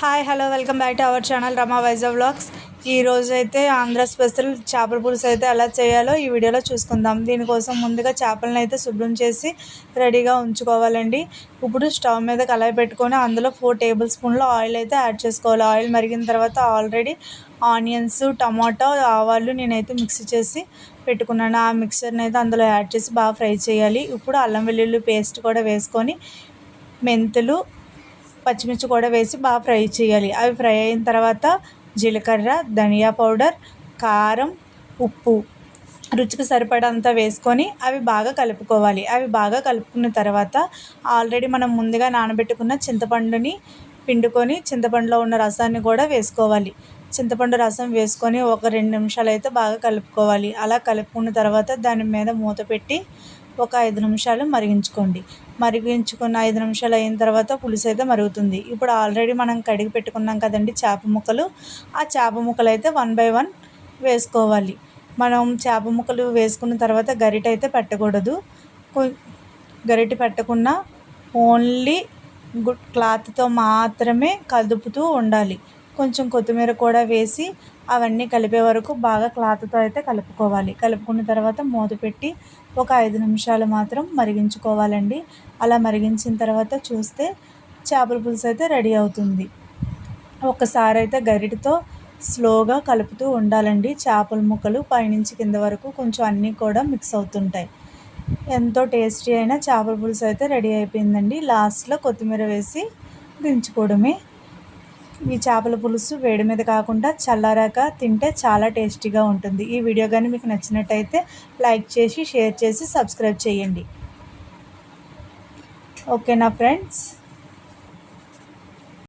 Hi hello welcome back to our channel Rama Vizag vlogs ఈ అయితే Andhra special చేపల పులుసు అయితే ఎలా చేయాలో ఈ వీడియోలో చూసుకుందాం. దీనికోసం ముందుగా చేపలను అయితే శుభ్రం చేసి రెడీగా ఉంచుకోవాలండి. ఇప్పుడు స్టవ్ మీద కలాయి పెట్టుకొని అందులో ఫోర్ టేబుల్ స్పూన్ల ఆయిల్ అయితే యాడ్ చేసుకోవాలి. ఆయిల్ మరిగిన తర్వాత ఆల్రెడీ ఆనియన్స్ టమాటో ఆవాలు నేనైతే మిక్స్ చేసి పెట్టుకున్నాను. ఆ మిక్సర్ని అయితే అందులో యాడ్ చేసి బాగా ఫ్రై చేయాలి. ఇప్పుడు అల్లం వెల్లుల్లి పేస్ట్ కూడా వేసుకొని మెంతులు పచ్చిమిర్చి కూడా వేసి బాగా ఫ్రై చేయాలి. అవి ఫ్రై అయిన తర్వాత జీలకర్ర ధనియా పౌడర్ కారం ఉప్పు రుచికి సరిపడంత వేసుకొని అవి బాగా కలుపుకోవాలి. అవి బాగా కలుపుకున్న తర్వాత ఆల్రెడీ మనం ముందుగా నానబెట్టుకున్న చింతపండుని పిండుకొని చింతపండులో ఉన్న రసాన్ని కూడా వేసుకోవాలి. చింతపండు రసం వేసుకొని ఒక రెండు నిమిషాలు అయితే బాగా కలుపుకోవాలి. అలా కలుపుకున్న తర్వాత దాని మీద మూత పెట్టి ఒక ఐదు నిమిషాలు మరిగించుకోండి. మరిగించుకున్న ఐదు నిమిషాలు అయిన తర్వాత పులుసు అయితే మరుగుతుంది. ఇప్పుడు ఆల్రెడీ మనం కడిగి పెట్టుకున్నాం కదండి చేప ముక్కలు. ఆ చేప ముక్కలు అయితే వన్ బై వన్ వేసుకోవాలి. మనం చేప ముక్కలు వేసుకున్న తర్వాత గరిట అయితే పెట్టకూడదు. గరిట పెట్టకుండా ఓన్లీ గుడ్ క్లాత్తో మాత్రమే కదుపుతూ ఉండాలి. కొంచెం కొత్తిమీర కూడా వేసి అవన్నీ కలిపే వరకు బాగా క్లాత్తో అయితే కలుపుకోవాలి. కలుపుకున్న తర్వాత మూత పెట్టి ఒక ఐదు నిమిషాలు మాత్రం మరిగించుకోవాలండి. అలా మరిగించిన తర్వాత చూస్తే చేపల పులుసు అయితే రెడీ అవుతుంది. ఒకసారి అయితే గరిటతో స్లోగా కలుపుతూ ఉండాలండి. చేపల ముక్కలు పైనుంచి కింద వరకు కొంచెం అన్నీ కూడా మిక్స్ అవుతుంటాయి. ఎంతో టేస్టీ అయిన చేపల పులుసు అయితే రెడీ అయిపోయిందండి. లాస్ట్లో కొత్తిమీర వేసి దించుకోవడమే. ఈ చేపల పులుసు వేడి మీద కాకుండా చల్లారాక తింటే చాలా టేస్టీగా ఉంటుంది. ఈ వీడియో కానీ మీకు నచ్చినట్టయితే లైక్ చేసి షేర్ చేసి సబ్స్క్రైబ్ చేయండి. ఓకేనా ఫ్రెండ్స్.